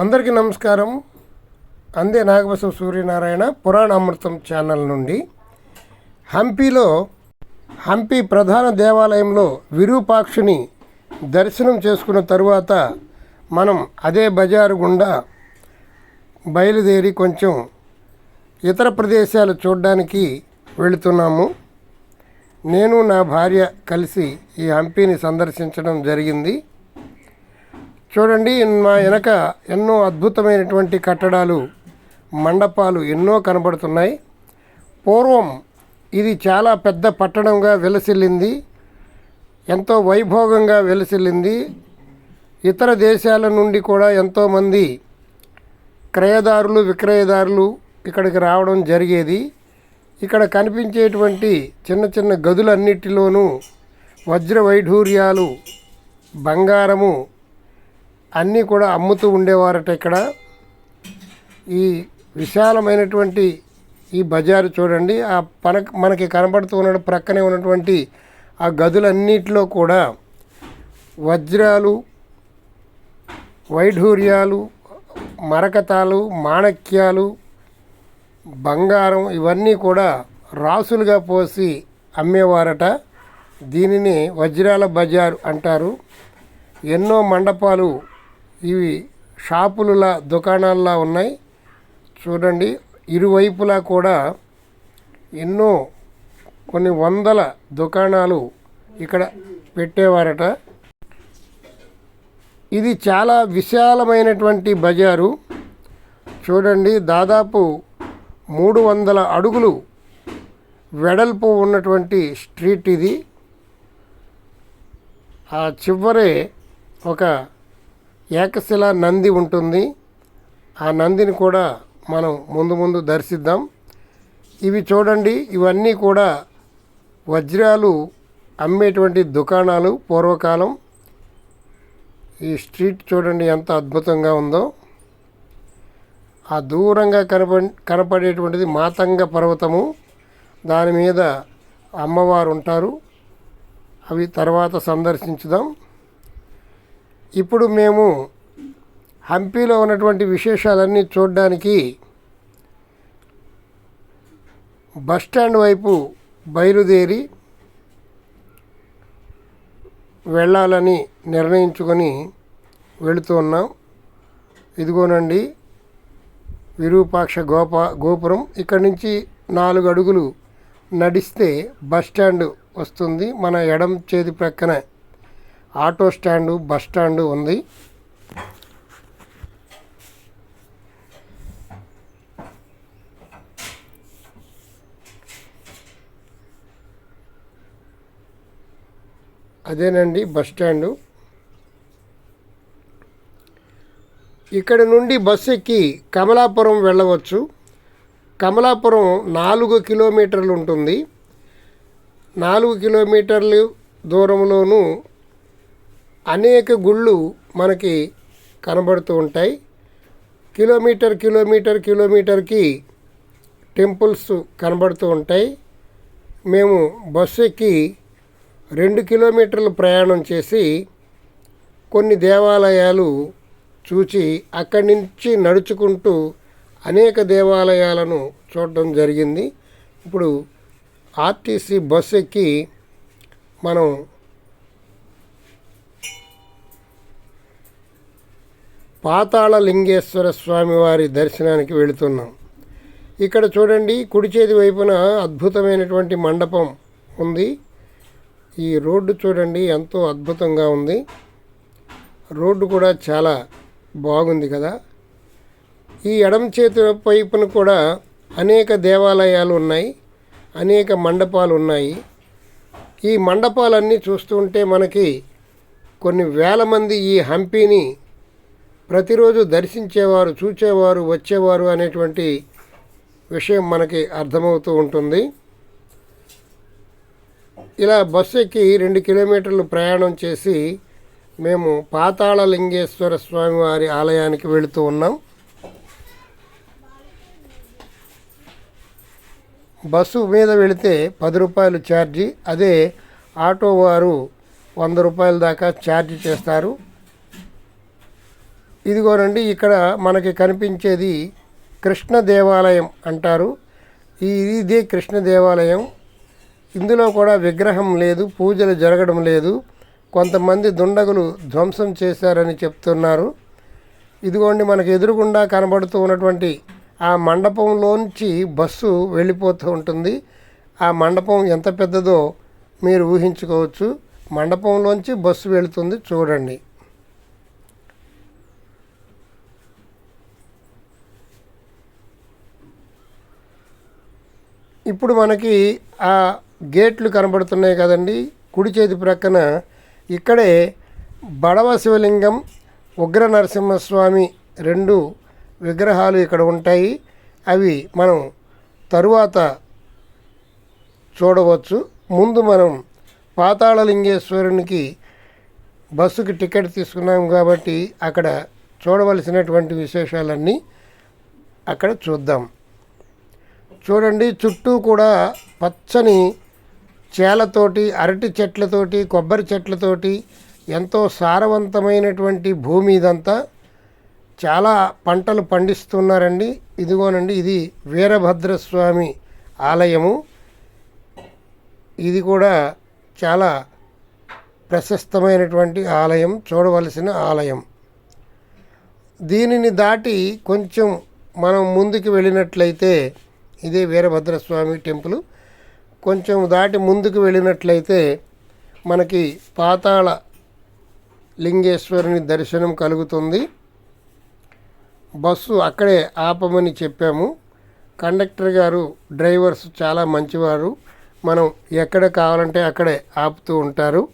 అందరికీ నమస్కారం. అందే నాగబసవ సూర్యనారాయణ పురాణ అమృతం ఛానల్ నుండి. హంపీలో హంపి ప్రధాన దేవాలయంలో విరూపాక్షుని దర్శనం చేసుకున్న తరువాత మనం అదే బజారు గుండా బయలుదేరి కొంచెం ఇతర ప్రదేశాలు చూడడానికి వెళుతున్నాము. నేను నా భార్య కలిసి ఈ హంపీని సందర్శించడం జరిగింది. చూడండి మా వెనక ఎన్నో అద్భుతమైనటువంటి కట్టడాలు మండపాలు ఎన్నో కనబడుతున్నాయి. పూర్వం ఇది చాలా పెద్ద పట్టణంగా వెలసిల్లింది ఎంతో వైభోగంగా వెలసిల్లింది. ఇతర దేశాల నుండి కూడా ఎంతోమంది క్రయదారులు విక్రయదారులు ఇక్కడికి రావడం జరిగేది. ఇక్కడ కనిపించేటువంటి చిన్న చిన్న గదులన్నిటిలోనూ వజ్ర వైఢూర్యాలు బంగారము అన్నీ కూడా అమ్ముతూ ఉండేవారట ఇక్కడ. ఈ విశాలమైనటువంటి ఈ బజారు చూడండి ఆ పన మనకి కనబడుతూ ఉన్న ప్రక్కనే ఉన్నటువంటి ఆ గదులన్నిటిలో కూడా వజ్రాలు వైఢూర్యాలు మరకతాలు మాణక్యాలు బంగారం ఇవన్నీ కూడా రాసులుగా పోసి అమ్మేవారట. దీనిని వజ్రాల బజారు అంటారు. ఎన్నో మండపాలు ఇవి షాపుల దుకాణాల్లా ఉన్నాయి. చూడండి ఇరువైపులా కూడా ఎన్నో కొన్ని వందల దుకాణాలు ఇక్కడ పెట్టేవారట. ఇది చాలా విశాలమైనటువంటి బజారు. చూడండి దాదాపు మూడు వందల అడుగులు వెడల్పు ఉన్నటువంటి స్ట్రీట్ ఇది. ఆ చివరే ఒక ఏకశిల నంది ఉంటుంది. ఆ నందిని కూడా మనం ముందు ముందు దర్శిద్దాం. ఇవి చూడండి ఇవన్నీ కూడా వజ్రాలు అమ్మేటువంటి దుకాణాలు పూర్వకాలం. ఈ స్ట్రీట్ చూడండి ఎంత అద్భుతంగా ఉందో. ఆ దూరంగా కనప కనపడేటువంటిది మాతంగ పర్వతము. దాని మీద అమ్మవారు ఉంటారు. అవి తర్వాత సందర్శించుదాం. ఇప్పుడు మేము హంపీలో ఉన్నటువంటి విశేషాలన్నీ చూడడానికి బస్ స్టాండ్ వైపు బయలుదేరి వెళ్ళాలని నిర్ణయించుకొని వెళుతూ ఉన్నాం. ఇదిగోనండి విరూపాక్ష గోప గోపురం. ఇక్కడి నుంచి నాలుగు అడుగులు నడిస్తే బస్ స్టాండ్ వస్తుంది. మన ఎడం చేతి ప్రక్కన ఆటో స్టాండు బస్ స్టాండు ఉంది. అదేనండి బస్ స్టాండు. ఇక్కడ నుండి బస్సు ఎక్కి కమలాపురం వెళ్ళవచ్చు. కమలాపురం నాలుగు కిలోమీటర్లు ఉంటుంది. నాలుగు కిలోమీటర్లు దూరంలోనూ అనేక గుళ్ళు మనకి కనబడుతూ ఉంటాయి. కిలోమీటర్ కిలోమీటర్ కిలోమీటర్కి టెంపుల్స్ కనబడుతూ ఉంటాయి. మేము బస్సు ఎక్కి రెండు కిలోమీటర్లు ప్రయాణం చేసి కొన్ని దేవాలయాలు చూచి అక్కడి నుంచి నడుచుకుంటూ అనేక దేవాలయాలను చూడడం జరిగింది. ఇప్పుడు ఆర్టీసీ బస్సు ఎక్కి మనం పాతాళ లింగేశ్వర స్వామి వారి దర్శనానికి వెళుతున్నాం. ఇక్కడ చూడండి కుడి చేతి వైపున అద్భుతమైనటువంటి మండపం ఉంది. ఈ రోడ్డు చూడండి ఎంతో అద్భుతంగా ఉంది. రోడ్డు కూడా చాలా బాగుంది కదా. ఈ ఎడమ చేతి వైపున కూడా అనేక దేవాలయాలు ఉన్నాయి అనేక మండపాలు ఉన్నాయి. ఈ మండపాలన్నీ చూస్తుంటే మనకి కొన్ని వేల మంది ఈ హంపీని ప్రతిరోజు దర్శించేవారు చూచేవారు వచ్చేవారు అనేటువంటి విషయం మనకి అర్థమవుతూ ఉంటుంది. ఇలా బస్సు ఎక్కి రెండు కిలోమీటర్లు ప్రయాణం చేసి మేము పాతాళ లింగేశ్వర స్వామి వారి ఆలయానికి వెళుతూ ఉన్నాం. బస్సు మీద వెళితే పది రూపాయలు ఛార్జీ అదే ఆటో వారు వంద రూపాయల దాకా ఛార్జ్ చేస్తారు. ఇదిగోనండి ఇక్కడ మనకి కనిపించేది కృష్ణ దేవాలయం అంటారు. ఈ ఇదే కృష్ణ దేవాలయం. ఇందులో కూడా విగ్రహం లేదు పూజలు జరగడం లేదు. కొంతమంది దుండగులు ధ్వంసం చేశారని చెప్తున్నారు. ఇదిగోండి మనకు ఎదురుగుండా కనబడుతూ ఉన్నటువంటి ఆ మండపంలోంచి బస్సు వెళ్ళిపోతూ ఉంటుంది. ఆ మండపం ఎంత పెద్దదో మీరు ఊహించుకోవచ్చు. మండపంలోంచి బస్సు వెళుతుంది చూడండి. ఇప్పుడు మనకి ఆ గేట్లు కనబడుతున్నాయి కదండి. కుడి చేతి ప్రక్కన ఇక్కడే బడవ శివలింగం ఉగ్ర నరసింహస్వామి రెండు విగ్రహాలు ఇక్కడ ఉంటాయి. అవి మనం తరువాత చూడవచ్చు. ముందు మనం పాతాళలింగేశ్వరునికి బస్సుకి టికెట్ తీసుకున్నాం కాబట్టి అక్కడ చూడవలసినటువంటి విశేషాలన్నీ అక్కడ చూద్దాం. చూడండి చుట్టూ కూడా పచ్చని చేలతోటి అరటి చెట్లతోటి కొబ్బరి చెట్లతోటి ఎంతో సారవంతమైనటువంటి భూమి ఇదంతా. చాలా పంటలు పండిస్తున్నారండి. ఇదిగోనండి ఇది వీరభద్రస్వామి ఆలయము. ఇది కూడా చాలా ప్రశస్తమైనటువంటి ఆలయం చూడవలసిన ఆలయం. దీనిని దాటి కొంచెం మనం ముందుకు వెళ్ళినట్లయితే ఇదే వీరభద్రస్వామి టెంపుల్. కొంచెం దాటి ముందుకు వెళ్ళినట్లయితే మనకి పాతాళ లింగేశ్వరుని దర్శనం కలుగుతుంది. బస్సు అక్కడే ఆపమని చెప్పాము. కండక్టర్ గారు డ్రైవర్స్ చాలా మంచివారు. మనం ఎక్కడ కావాలంటే అక్కడే ఆపుతూ ఉంటారు.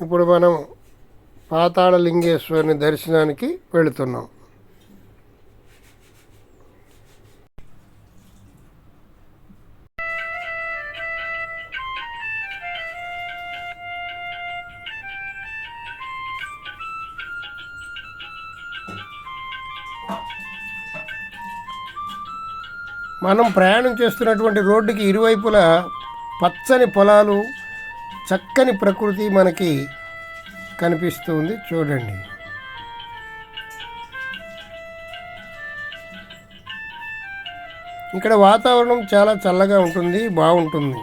ఇప్పుడు మనం పాతాళ లింగేశ్వరుని దర్శనానికి వెళుతున్నాం. మనం ప్రయాణం చేస్తున్నటువంటి రోడ్డుకి ఇరువైపులా పచ్చని పొలాలు చక్కని ప్రకృతి మనకి కనిపిస్తుంది. చూడండి. ఇక్కడ వాతావరణం చాలా చల్లగా ఉంటుంది బాగుంటుంది.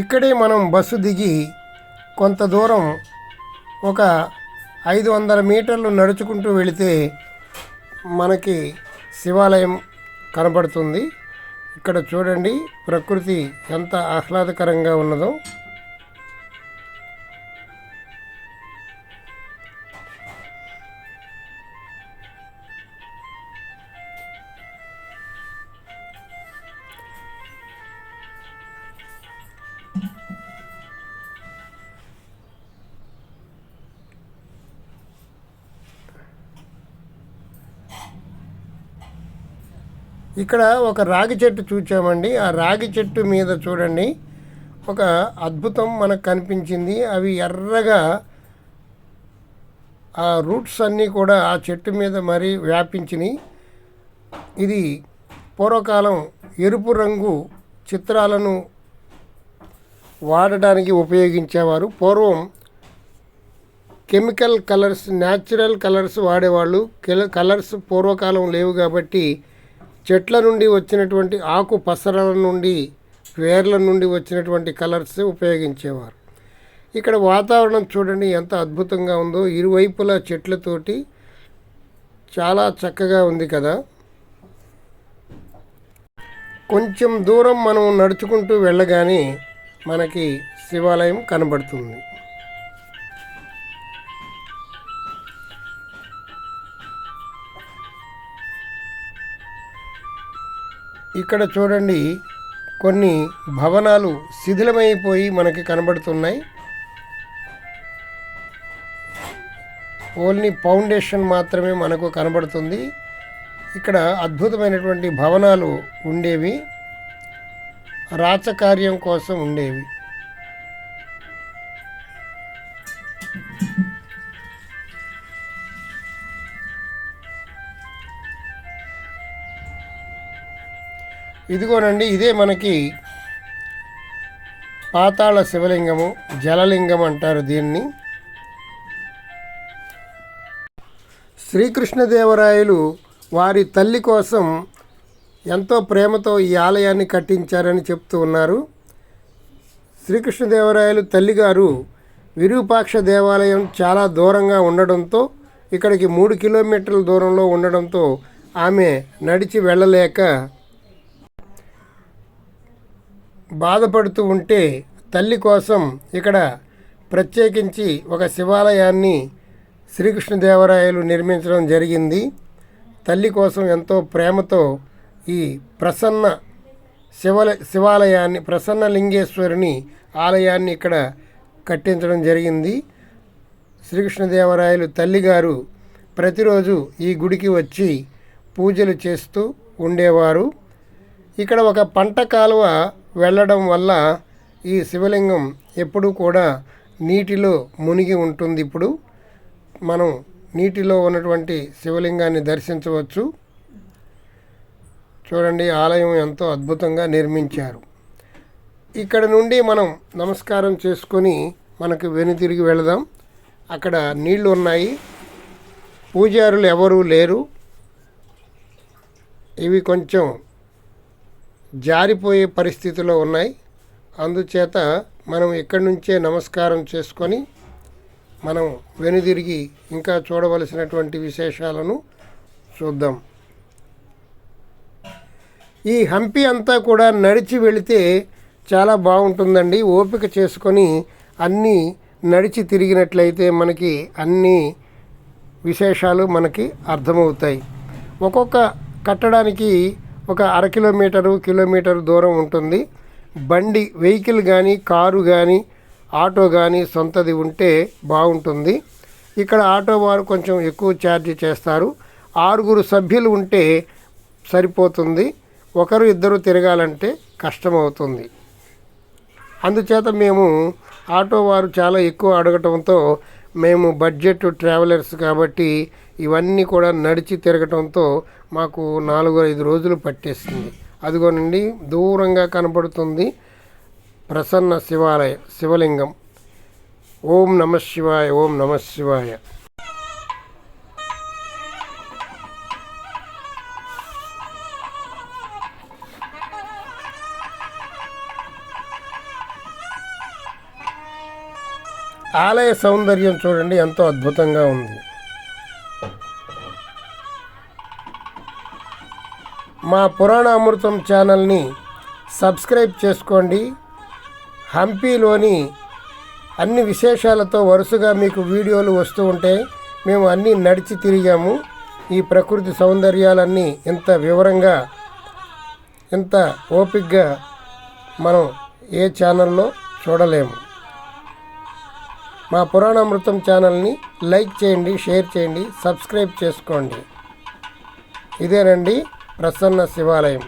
ఇక్కడే మనం బస్సు దిగి కొంత దూరం ఒక ఐదు వందల మీటర్లు నడుచుకుంటూ వెళితే మనకి శివాలయం కనబడుతుంది. ఇక్కడ చూడండి ప్రకృతి ఎంత ఆహ్లాదకరంగా ఉన్నదో. ఇక్కడ ఒక రాగి చెట్టు చూచామండి. ఆ రాగి చెట్టు మీద చూడండి. ఒక అద్భుతం మనకు కనిపించింది. అవి ఎర్రగా ఆ రూట్స్ అన్నీ కూడా ఆ చెట్టు మీద మరీ వ్యాపించినాయి. ఇది పూర్వకాలం ఎరుపు రంగు చిత్రాలను వాడడానికి ఉపయోగించేవారు. పూర్వం కెమికల్ కలర్స్ న్యాచురల్ కలర్స్ వాడేవాళ్ళు. కెల- కలర్స్ పూర్వకాలం లేవు కాబట్టి చెట్ల నుండి వచ్చినటువంటి ఆకు పసరల నుండి వేర్ల నుండి వచ్చినటువంటి కలర్స్ ఉపయోగించేవారు. ఇక్కడ వాతావరణం చూడండి ఎంత అద్భుతంగా ఉందో. ఇరువైపులా చెట్లతోటి చాలా చక్కగా ఉంది కదా. కొంచెం దూరం మనం నడుచుకుంటూ వెళ్ళగానే మనకి శివాలయం కనబడుతుంది. ఇక్కడ చూడండి కొన్ని భవనాలు శిథిలమైపోయి మనకి కనబడుతున్నాయి. ఓన్లీ ఫౌండేషన్ మాత్రమే మనకు కనబడుతుంది. ఇక్కడ అద్భుతమైనటువంటి భవనాలు ఉండేవి. రాచకార్యం కోసం ఉండేవి. ఇదిగోనండి ఇదే మనకి పాతాళ శివలింగము జలలింగం అంటారు దీన్ని. శ్రీకృష్ణదేవరాయలు వారి తల్లి కోసం ఎంతో ప్రేమతో ఈ ఆలయాన్ని కట్టించారని చెప్తూ ఉన్నారు. శ్రీకృష్ణదేవరాయలు తల్లిగారు విరూపాక్ష దేవాలయం చాలా దూరంగా ఉండడంతో ఇక్కడికి మూడు కిలోమీటర్ల దూరంలో ఉండడంతో ఆమె నడిచి వెళ్ళలేక బాధపడుతూ ఉంటే తల్లి కోసం ఇక్కడ ప్రత్యేకించి ఒక శివాలయాన్ని శ్రీకృష్ణదేవరాయలు నిర్మించడం జరిగింది. తల్లి కోసం ఎంతో ప్రేమతో ఈ ప్రసన్న శివల శివాలయాన్ని ప్రసన్న లింగేశ్వరుని ఆలయాన్ని ఇక్కడ కట్టించడం జరిగింది. శ్రీకృష్ణదేవరాయలు తల్లిగారు ప్రతిరోజు ఈ గుడికి వచ్చి పూజలు చేస్తూ ఉండేవారు. ఇక్కడ ఒక పంట కాలువ వెళ్ళడం వల్ల ఈ శివలింగం ఎప్పుడూ కూడా నీటిలో మునిగి ఉంటుంది ఇప్పుడు. మనం నీటిలో ఉన్నటువంటి శివలింగాన్ని దర్శించవచ్చు. చూడండి ఆలయం ఎంతో అద్భుతంగా నిర్మించారు. ఇక్కడ నుండి మనం నమస్కారం చేసుకొని మనకు వెనుతిరిగి వెళదాం. అక్కడ నీళ్ళు ఉన్నాయి. పూజారులు ఎవరూ లేరు. ఇవి కొంచెం జారిపోయే పరిస్థితిలో ఉన్నాయి. అందుచేత మనం ఇక్కడి నుంచే నమస్కారం చేసుకొని మనం వెనుదిరిగి ఇంకా చూడవలసినటువంటి విశేషాలను చూద్దాం. ఈ హంపి అంతా కూడా నడిచి వెళితే చాలా బాగుంటుందండి. ఓపిక చేసుకొని అన్నీ నడిచి తిరిగినట్లయితే మనకి అన్ని విశేషాలు మనకి అర్థమవుతాయి. ఒక్కొక్క కట్టడానికి ఒక అర కిలోమీటరు కిలోమీటర్ దూరం ఉంటుంది. బండి వెహికల్ కానీ కారు కానీ ఆటో కానీ సొంతది ఉంటే బాగుంటుంది. ఇక్కడ ఆటో వారు కొంచెం ఎక్కువ ఛార్జ్ చేస్తారు. ఆరుగురు సభ్యులు ఉంటే సరిపోతుంది. ఒకరు ఇద్దరు తిరగాలంటే కష్టమవుతుంది. అందుచేత మేము ఆటో వారు చాలా ఎక్కువ అడగటంతో మేము బడ్జెట్ ట్రావెలర్స్ కాబట్టి ఇవన్నీ కూడా నడిచి తిరగటంతో మాకు నాలుగు ఐదు రోజులు పట్టేస్తుంది అదిగోనండి దూరంగా కనపడుతుంది ప్రసన్న శివాలయ శివలింగం. ఓం నమ శివాయ ఓం నమ శివాయ. ఆలయ సౌందర్యం చూడండి ఎంతో అద్భుతంగా ఉంది. మా పురాణ అమృతం ఛానల్ని సబ్స్క్రైబ్ చేసుకోండి. హంపీలోని అన్ని విశేషాలతో వరుసగా మీకు వీడియోలు వస్తూ ఉంటే మేము అన్నీ నడిచి తిరిగాము. ఈ ప్రకృతి సౌందర్యాలన్నీ ఇంత వివరంగా ఇంత ఓపిక్గా మనం ఏ ఛానల్లో చూడలేము. మా పురాణామృతం ఛానల్ని లైక్ చేయండి షేర్ చేయండి సబ్స్క్రైబ్ చేసుకోండి. ఇదేనండి ప్రసన్న శివాలయం.